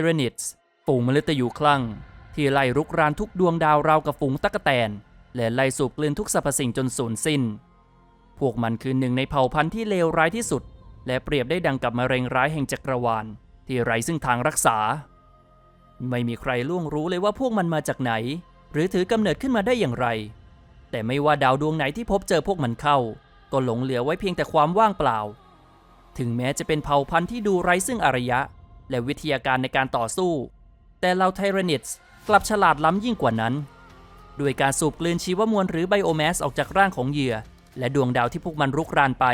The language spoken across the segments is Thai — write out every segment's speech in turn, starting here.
เรนิตส์ฝูงมฤตยูคลั่ง ที่ไล่รุกรานทุกดวงดาวราวกับฝูงตั๊กแตน และไล่สูบกลืนทุกสรรพสิ่งจนสูญสิ้น พวกมันคือหนึ่งในเผ่าพันธุ์ที่เลวร้ายที่สุด และเปรียบได้ดังกับมะเร็งร้ายแห่งจักรวาล ที่ไร้ซึ่งทางรักษา ไม่มีใครล่วงรู้เลยว่าพวกมันมาจากไหน หรือถือกำเนิดขึ้นมาได้อย่างไร แต่ไม่ว่าดาวดวงไหนที่พบเจอพวกมันเข้า ก็หลงเหลือไว้เพียงแต่ความว่างเปล่า ถึงแม้จะเป็นเผ่าพันธุ์ที่ดูไร้ซึ่งอารยะ และวิทยาการในการต่อสู้ แต่เราไทเรนิตส์กลับฉลาดล้ำยิ่งกว่านั้นด้วยการสูบกลืนชีวมวลหรือไบโอแมสออกจากร่างของเหยื่อ และดวงดาวที่พวกมันรุกรานไป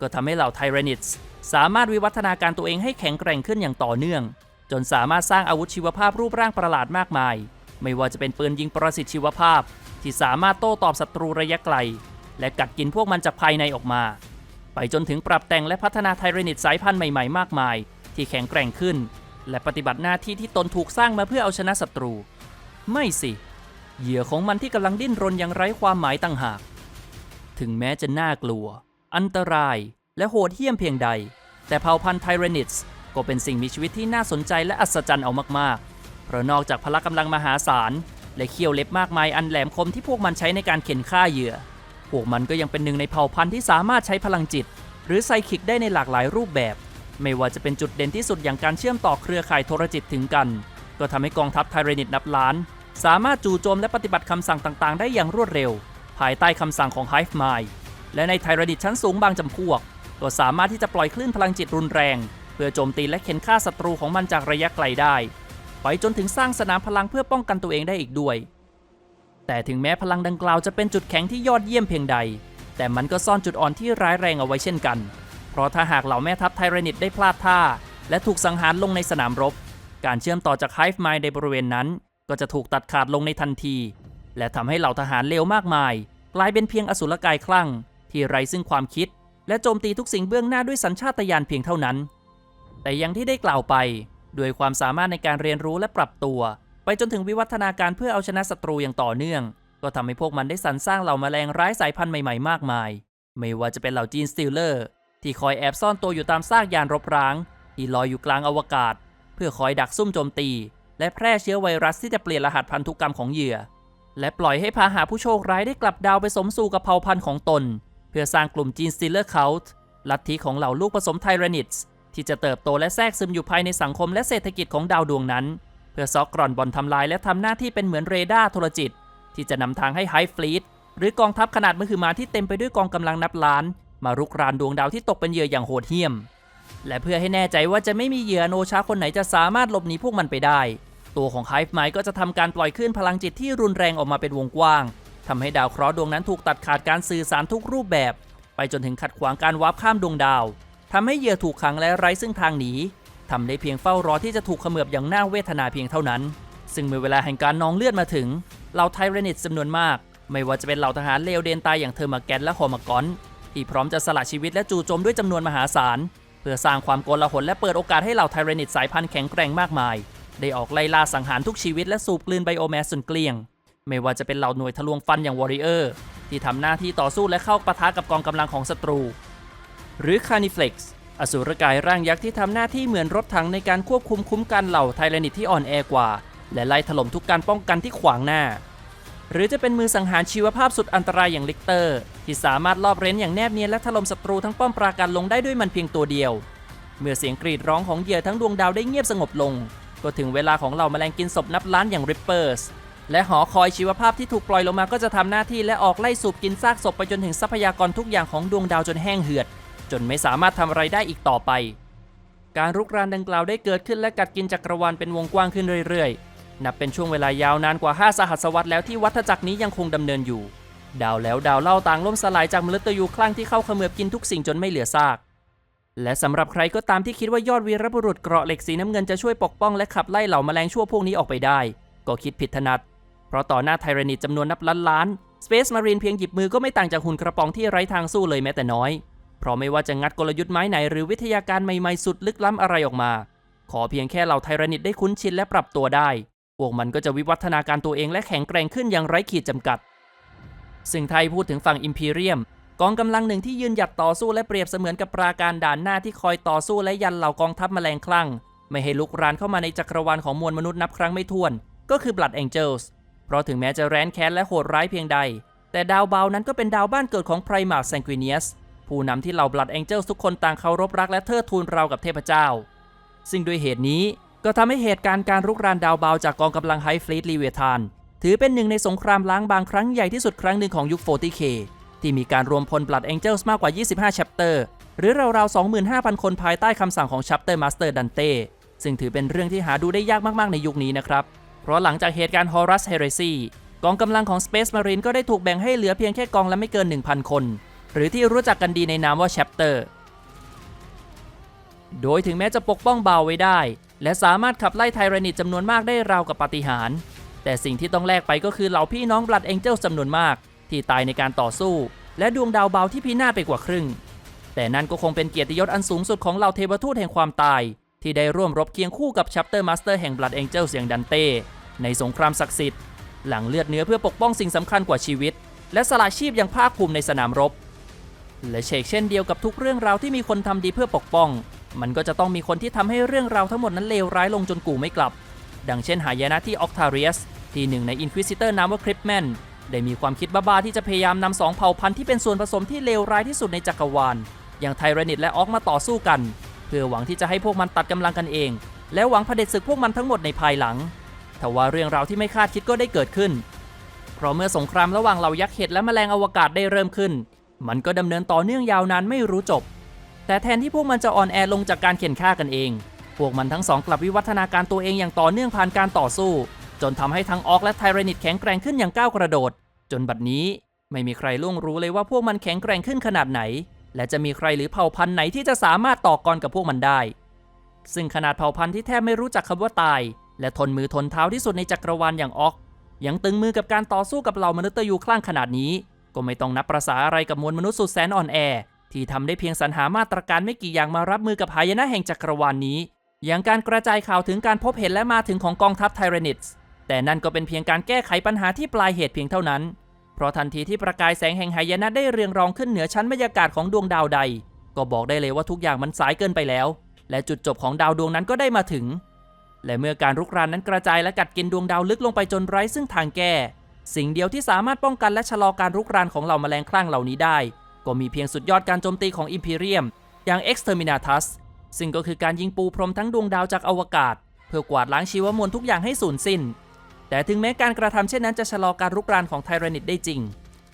ก็ทำให้เหล่าไทเรนิตส์สามารถวิวัฒนาการตัวเองให้แข็งแกร่งขึ้นอย่างต่อเนื่อง จนสามารถสร้างอาวุธชีวภาพรูปร่างประหลาดมากมาย ไม่ว่าจะเป็นปืนยิงประสิตชีวภาพ ที่สามารถโต้ตอบศัตรูระยะไกล และกัดกินพวกมันจากภายในออกมา ไปจนถึงปรับแต่งและพัฒนาไทเรนิตสายพันธุ์ใหม่ๆ มากมาย ที่แข็งแกร่งขึ้น และปฏิบัติหน้าที่ที่ตนถูกสร้างมาเพื่อเอาชนะศัตรู ไม่สิ เหยื่อของมันที่กำลังดิ้นรนอย่างไร้ความหมายต่างหาก ถึงแม้จะน่ากลัว อันตราย และโหดเหี้ยมเพียงใด แต่เผ่าพันธุ์ไทเรนิตส์ก็เป็นสิ่งมีชีวิตที่น่าสนใจและอัศจรรย์เอามากๆ เพราะนอกจากพละกำลังมหาศาลและเขี้ยวเล็บมากมายอันแหลมคมที่พวกมันใช้ในการเข็นฆ่าเหยื่อ พวกมันก็ยังเป็นหนึ่งในเผ่าพันธุ์ที่สามารถใช้พลังจิต หรือไซคิกได้ในหลากหลายรูปแบบ ไม่ว่าจะเป็นจุดเด่นที่สุดอย่างการเชื่อมต่อเครือข่ายโทรจิตถึงกัน ก็ทำให้กองทัพไทเรนิตนับล้าน สามารถจู่โจมและปฏิบัติคำสั่งต่างๆ ได้อย่างรวดเร็ว ภายใต้คำสั่งของ Hive Mind และในไทเรนิตชั้นสูงบางจำพวก ก็สามารถที่จะปล่อยคลื่นพลังจิตรุนแรง เพื่อโจมตีและเข็นฆ่าศัตรูของมันจากระยะไกลได้ ไปจนถึงสร้างสนามพลังเพื่อป้องกันตัวเองได้อีกด้วย แต่ถึงแม้พลังดังกล่าวจะเป็นจุดแข็งที่ยอดเยี่ยมเพียงใด แต่มันก็ซ่อนจุดอ่อนที่ร้ายแรงเอาไว้เช่นกัน ราะถ้าหากเหล่าแม่ทัพไทเรนิตได้พลาดท่า และถูกสังหารลงในสนามรบ การเชื่อมต่อจาก Hive Mind ในบริเวณนั้น ก็จะถูกตัดขาดลงในทันที และทำให้เหล่าทหารเลวมากมาย กลายเป็นเพียงอสุรกายคลั่ง ที่ไร้ซึ่งความคิด และโจมตีทุกสิ่งเบื้องหน้าด้วยสัญชาตญาณเพียงเท่านั้น แต่อย่างที่ได้กล่าวไปด้วยความสามารถในการเรียนรู้และปรับตัว ไปจนถึงวิวัฒนาการเพื่อเอาชนะศัตรูอย่างต่อเนื่อง ก็ทำให้พวกมันได้สรรสร้างเหล่าแมลงร้ายสายพันธุ์ใหม่ๆ มากมาย ไม่ว่าจะเป็นเหล่าจีนสติลเลอร์ ที่คอยแอบซ่อนตัวอยู่ตามซากยานรบร้าง ที่ลอยอยู่กลางอวกาศ เพื่อคอยดักซุ่มโจมตี และแพร่เชื้อไวรัสที่จะเปลี่ยนรหัสพันธุกรรมของเหยื่อ และปล่อยให้พาหาผู้โชคร้ายได้กลับดาวไปสมสู่กับเผ่าพันธุ์ของตน เพื่อสร้างกลุ่มจีนสติลเลอร์เคาท์ลัทธิของเหล่าลูกผสมไทเรนิตส์ที่จะเติบโตและแทรกซึมอยู่ภายในสังคมและเศรษฐกิจของดาวดวงนั้น เพื่อซอกกร่อนบอนทำลายและทำหน้าที่เป็นเหมือนเรดาร์โทรจิต ที่จะนำทางให้ไฮฟลีตหรือกองทัพขนาดมหึมาที่เต็มไปด้วยกองกำลังนับล้าน มารุกรานดวงดาวที่ตกเป็นเหยื่ออย่างโหดเหี้ยม และเพื่อให้แน่ใจว่าจะไม่มีเหยื่อโนชาคนไหนจะสามารถหลบหนีพวกมันไปได้ ตัวของ Hive Mind ก็จะทำการปล่อยคลื่นพลังจิตที่รุนแรงออกมาเป็นวงกว้างทำให้ดาวเคราะห์ดวงนั้นถูกตัดขาดการสื่อสารทุกรูปแบบ ไปจนถึงขัดขวางการวาร์ปข้ามดวงดาวทำให้เหยื่อถูกขังและไร้ซึ่งทางหนีทำได้เพียงเฝ้ารอที่จะถูกเขมือบอย่างน่าเวทนาเพียงเท่านั้น ซึ่งเมื่อเวลาแห่งการนองเลือดมาถึงเหล่าไทเรนิตจำนวนมาก ไม่ว่าจะเป็นเหล่าทหารเลวเดนตายอย่างเทอร์มาแกนและฮอมากอน ที่พร้อมจะสละชีวิตและจู่โจมด้วยจำนวนมหาศาล เพื่อสร้างความโกลาหลและเปิดโอกาสให้เหล่าไทเรนิตสายพันธุ์แข็งแกร่งมากมาย ได้ออกไล่ล่าสังหารทุกชีวิตและสูบกลืนไบโอแมสจนเกลี้ยง ไม่ว่าจะเป็นเหล่าหน่วยทะลวงฟันอย่างวอริเออร์ที่ทำหน้าที่ต่อสู้และเข้าปะทะกับกองกำลังของศัตรู หรือคานิเฟล็กซ์อสูรกายร่างยักษ์ที่ทำหน้าที่เหมือนรถถังในการควบคุมคุ้มกันเหล่าไทเรนิตที่อ่อนแอกว่า และไล่ถล่มทุกการป้องกันที่ขวางหน้า หรือจะเป็นมือสังหารชีวภาพสุดอันตรายอย่างลิกเตอร์ ที่สามารถลอบเร้นอย่างแนบเนียนและถล่มศัตรูทั้งป้อมปราการลงได้ด้วยมันเพียงตัวเดียว เมื่อเสียงกรีดร้องของเหยื่อทั้งดวงดาวได้เงียบสงบลง ก็ถึงเวลาของเหล่าแมลงกินศพนับล้านอย่างริปเปอร์สและหอคอยชีวภาพที่ถูกปล่อยลงมาก็จะทำหน้าที่และออกไล่สูบกินซากศพไปจนถึงทรัพยากรทุกอย่างของดวงดาวจนแห้งเหือด จนไม่สามารถทำอะไรได้อีกต่อไป การรุกรานดังกล่าวได้เกิดขึ้นและกัดกินจักรวาลเป็นวงกว้างขึ้นเรื่อยๆ นับเป็นช่วงเวลายาวนานกว่า 5 สหัสวรรษแล้วที่วัฏจักรนี้ยังคงดำเนินอยู่ ดาวแล้วดาวเล่าต่างล่มสลายจากมฤตยูคลั่งที่เข้าเขมือบกินทุกสิ่งจนไม่เหลือซาก และสำหรับใครก็ตามที่คิดว่ายอดวีรบุรุษเกราะเหล็กสีน้ำเงินจะช่วยปกป้องและขับไล่เหล่าแมลงชั่วพวกนี้ออกไปได้ ก็คิดผิดถนัด เพราะต่อหน้าไทเรนิตจำนวนนับล้านล้านสเปซมารีนเพียงหยิบมือก็ไม่ต่างจากหุ่นกระป๋องที่ไร้ทางสู้เลยแม้แต่น้อย เพราะไม่ว่าจะงัดกลยุทธ์ไม้ไหนหรือวิทยาการใหม่ๆสุดลึกล้ำอะไรออกมา ขอเพียงแค่เหล่าไทเรนิตได้คุ้นชินและปรับตัวได้พวกมันก็จะวิวัฒนาการตัวเองและแข็งแกร่งขึ้นอย่างไร้ขีดจำกัด ซึ่งไทยพูดถึงฝั่งอิมพีเรียมกองกำลังหนึ่งที่ยืนหยัดต่อสู้และเปรียบเสมือนกับปราการด่านหน้าที่คอยต่อสู้และยันเหล่ากองทัพแมลงคลั่ง ไม่ให้ลุกรานเข้ามาในจักรวาลของมวลมนุษย์นับครั้งไม่ถ้วน ก็คือ Blood Angels เพราะถึงแม้จะแร้นแค้นและโหดร้ายเพียงใด แต่ดาวเบานั้นก็เป็นดาวบ้านเกิดของไพรมา s แซงก i เนียสผู้นำที่เหล่า Blood Angels ทุกคนต่างเคารพรักและเทิดทูนเรากับเทพเจ้า ซึ่งด้วยเหตุนี้ก็ทำให้เหตุการณ์การรุกรานดาวเบาจากกองกำลังไฮฟลีตลีเวทาน ถือเป็นหนึ่งในสงครามล้างบางครั้งใหญ่ที่สุดครั้งหนึ่งของยุค 40K ที่มีการรวมพล Blood Angels มากกว่า 25 chapter หรือราวๆ 25,000 คนภายใต้คำสั่งของ Chapter Master Dante ซึ่งถือเป็นเรื่องที่หาดูได้ยากมากๆ ในยุคนี้นะครับ เพราะหลังจากเหตุการณ์ Horus Heresy กองกำลังของ Space Marine ก็ได้ถูกแบ่งให้เหลือเพียงแค่กองละไม่เกิน 1,000 คน หรือที่รู้จักกันดีในนามว่า Chapter โดยถึงแม้จะปกป้องเบาไว้ได้ และสามารถขับไล่ไทแรนิตจำนวนมากได้ราวกับปาฏิหาริย์ แต่สิ่งที่ต้องแลกไปก็คือเหล่าพี่น้องบลัดเอ็งเจลจำนวนมาก ที่ตายในการต่อสู้ และดวงดาวเบาที่พินาศไปกว่าครึ่ง แต่นั่นก็คงเป็นเกียรติยศอันสูงสุดของเหล่าเทวทูตแห่งความตาย ที่ได้ร่วมรบเคียงคู่กับชัปเตอร์มาสเตอร์แห่งบลัดเอ็งเจลเสียงดันเต้ในสงครามศักดิ์สิทธิ์หลังเลือดเนื้อเพื่อปกป้องสิ่งสำคัญกว่าชีวิต และสละชีพอย่างภาคภูมิในสนามรบ และเชกเช่นเดียวกับทุกเรื่องราวที่มีคนทำดีเพื่อปกป้อง มันก็จะต้องมีคนที่ทำให้เรื่องราวทั้งหมดนั้นเลวร้ายลงจนกูไม่กลับ ดังเช่นหายนะที่ออกทาเรียส ที่หนึ่งในอินควิซิเตอร์นามว่าคริปแมนได้มีความคิดบ้าๆที่จะพยายามนำสองเผ่าพันธุ์ที่เป็นส่วนผสมที่เลวร้ายที่สุดในจักรวาล อย่างไทรนิตและออกมาต่อสู้กัน เพื่อหวังที่จะให้พวกมันตัดกำลังกันเอง และหวังเผด็จศึกพวกมันทั้งหมดในภายหลังแต่ว่าเรื่องราวที่ไม่คาดคิดก็ได้เกิดขึ้น เพราะเมื่อสงครามระหว่างเหล่ายักษ์เห็ดและแมลงอวกาศได้เริ่มขึ้น มันก็ดำเนินต่อเนื่องยาวนานไม่รู้จบ แต่แทนที่พวกมันจะอ่อนแอลงจากการเข็นฆ่ากันเอง พวกมันทั้งสองกลับวิวัฒนาการตัวเองอย่างต่อเนื่องผ่านการต่อสู้ จนทำให้ทั้งออกและไทเรนิตแข็งแกร่งขึ้นอย่างก้าวกระโดด จนบัดนี้ไม่มีใครล่วงรู้เลยว่าพวกมันแข็งแกร่งขึ้นขนาดไหน และจะมีใครหรือเผ่าพันธุ์ไหนที่จะสามารถต่อกรกับพวกมันได้ ซึ่งขนาดเผ่าพันธุ์ที่แทบไม่รู้จักคำว่าตาย และทนมือทนเท้าที่สุดในจักรวาลอย่างออกยังตึงมือกับการต่อสู้กับเหล่ามนุษย์ตะยูคลั่งขนาดนี้ ก็ไม่ต้องนับประษาอะไรกับมวลมนุษย์สุดแสนอ่อนแอ ที่ทำได้เพียงสรรหามาตรการไม่กี่อย่างมารับมือกับหายนะแห่งจักรวาลนนี้ อย่างการกระจายข่าวถึงการพบเห็นและมาถึงของกองทัพไทเรนิตส์ แต่นั่นก็เป็นเพียงการแก้ไขปัญหาที่ปลายเหตุเพียงเท่านั้น เพราะทันทีที่ประกายแสงแห่งหายนะได้เรียงรองขึ้นเหนือชั้นบรรยากาศของดวงดาวใด ก็บอกได้เลยว่าทุกอย่างมันสายเกินไปแล้ว และจุดจบของดาวดวงนั้นก็ได้มาถึง และเมื่อการรุกรานนั้นกระจายและกัดกินดวงดาวลึกลงไปจนไร้ซึ่งทางแก้ สิ่งเดียวที่สามารถป้องกันและชะลอการรุกรานของเหล่าแมลงคลั่งเหล่านี้ได้ ก็มีเพียงสุดยอดการโจมตีของอิมพีเรียมอย่าง Exterminatus ซึ่งก็คือการยิงปูพรมทั้งดวงดาวจากอวกาศ เพื่อกวาดล้างชีวมวลทุกอย่างให้สูญสิ้น แต่ถึงแม้การกระทำเช่นนั้นจะชะลอการรุกรานของไทแรนิตได้จริง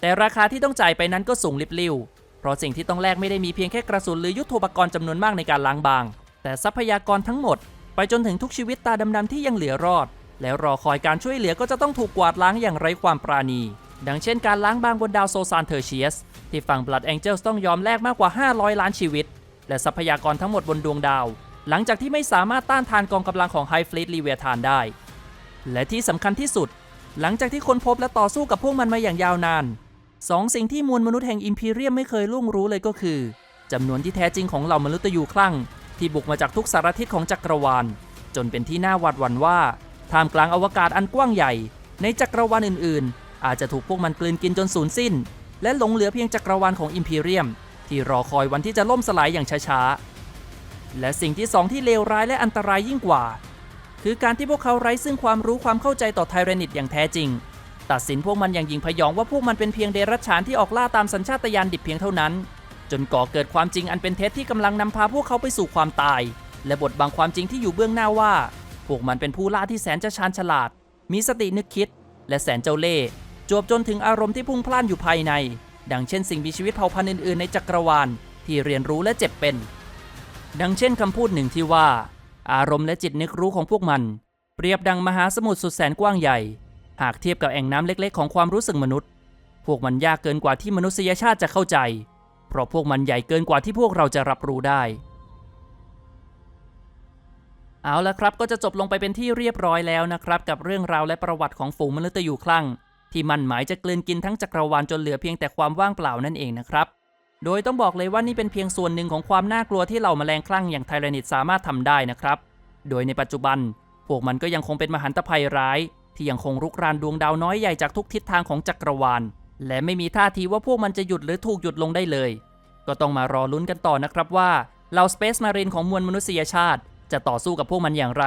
แต่ราคาที่ต้องจ่ายไปนั้นก็สูงลิบลิ่ว เพราะสิ่งที่ต้องแลกไม่ได้มีเพียงแค่กระสุนหรือยุทโธปกรณ์จำนวนมากในการล้างบาง แต่ทรัพยากรทั้งหมด ไปจนถึงทุกชีวิตตาดำๆที่ยังเหลือรอด แล้วรอคอยการช่วยเหลือก็จะต้องถูกกวาดล้างอย่างไร้ความปราณี ดังเช่นการล้างบางบนดาวโซซานเทอร์เชียสที่ฝั่ง Blood Angels ต้องยอมแลกมากกว่า 500 ล้านชีวิต และทรัพยากรทั้งหมดบนดวงดาว หลังจากที่ไม่สามารถต้านทานกองกำลังของ High Fleet l e v i a t h a n ได้ และที่สำคัญที่สุด หลังจากที่คนพบและต่อสู้กับพวกมันมาอย่างยาวนานสองสิ่งที่มวลมนุษย์แห่งอิมพีเรียมไม่เคยล่วงรู้เลยก็คือจำนวนที่แท้จริงของเหล่ามนุษย์ตะยูคลั่ง ที่บุกมาจากทุกสารทิศของจักรวาล จนเป็นที่น่าหวาดหวั่นว่าท่ามกลางอวกาศอันกว้างใหญ่ ในจักรวาลอื่น ๆ อาจจะถูกพวกมันกลืนกินจนสูญสิ้น และหลงเหลือเพียงจักรวาลของอิมพีเรียม ที่รอคอยวันที่จะล่มสลายอย่างช้าๆและสิ่งที่สองที่เลวร้ายและอันตรายยิ่งกว่า คือการที่พวกเขาไร้ซึ่งความรู้ความเข้าใจต่อไทเรนิตอย่างแท้จริง ตัดสินพวกมันอย่างยิงพยองว่าพวกมันเป็นเพียงเดรัจฉานที่ออกล่าตามสัญชาตญาณดิบเพียงเท่านั้น จนก่อเกิดความจริงอันเป็นเท็จที่กำลังนำพาพวกเขาไปสู่ความตาย และบทบังความจริงที่อยู่เบื้องหน้าว่า พวกมันเป็นผู้ล่าที่แสนจะชาญฉลาด มีสตินึกคิด และแสนเจ้าเล่ห์จวบจนถึงอารมณ์ที่พุ่งพล่านอยู่ภายใน ดังเช่นสิ่งมีชีวิตเผ่าพันธุ์อื่นๆในจักรวาลที่เรียนรู้และเจ็บเป็น ดังเช่นคำพูดหนึ่งที่ว่า อารมณ์และจิตนึกรู้ของพวกมัน เปรียบดังมหาสมุทรสุดแสนกว้างใหญ่ หากเทียบกับแอ่งน้ำเล็กๆ ของความรู้สึกมนุษย์ พวกมันยากเกินกว่าที่มนุษยชาติจะเข้าใจ เพราะพวกมันใหญ่เกินกว่าที่พวกเราจะรับรู้ได้ เอาละครับก็จะจบลงไปเป็นที่เรียบร้อยแล้วนะครับ กับเรื่องราวและประวัติของฝูงมนุษย์ตยู่คลั่ง ที่มันหมายจะกลืนกินทั้งจักรวาลจนเหลือเพียงแต่ความว่างเปล่านั่นเองนะครับ โดยต้องบอกเลยว่านี่เป็นเพียงส่วนหนึ่งของความน่ากลัวที่เหล่าแมลงคลั่งอย่างไทแรนิตสามารถทำได้นะครับ โดยในปัจจุบัน พวกมันก็ยังคงเป็นมหันตภัยร้าย ที่ยังคงรุกรานดวงดาวน้อยใหญ่จากทุกทิศทางของจักรวาล และไม่มีท่าทีว่าพวกมันจะหยุดหรือถูกหยุดลงได้เลย ก็ต้องมารอลุ้นกันต่อนะครับว่าเหล่า Space Marine ของมวลมนุษยชาติจะจะต่อสู้กับพวกมันอย่างไร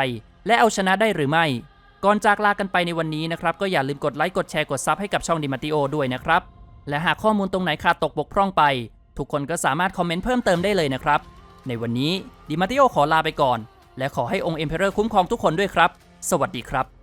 และเอาชนะได้หรือไม่ ก่อนจากลากันไปในวันนี้นะครับก็อย่าลืมกดไลค์กดแชร์กดซับให้กับช่องดิมาติโอด้วยนะครับและหากข้อมูลตรงไหนขาดตกบกพร่องไป ทุกคนก็สามารถคอมเมนต์เพิ่มเติมได้เลยนะครับ ในวันนี้ดิมาติโอขอลาไปก่อน และขอให้องค์เอ็มเพอเรอร์คุ้มครองทุกคนด้วยครับ สวัสดีครับ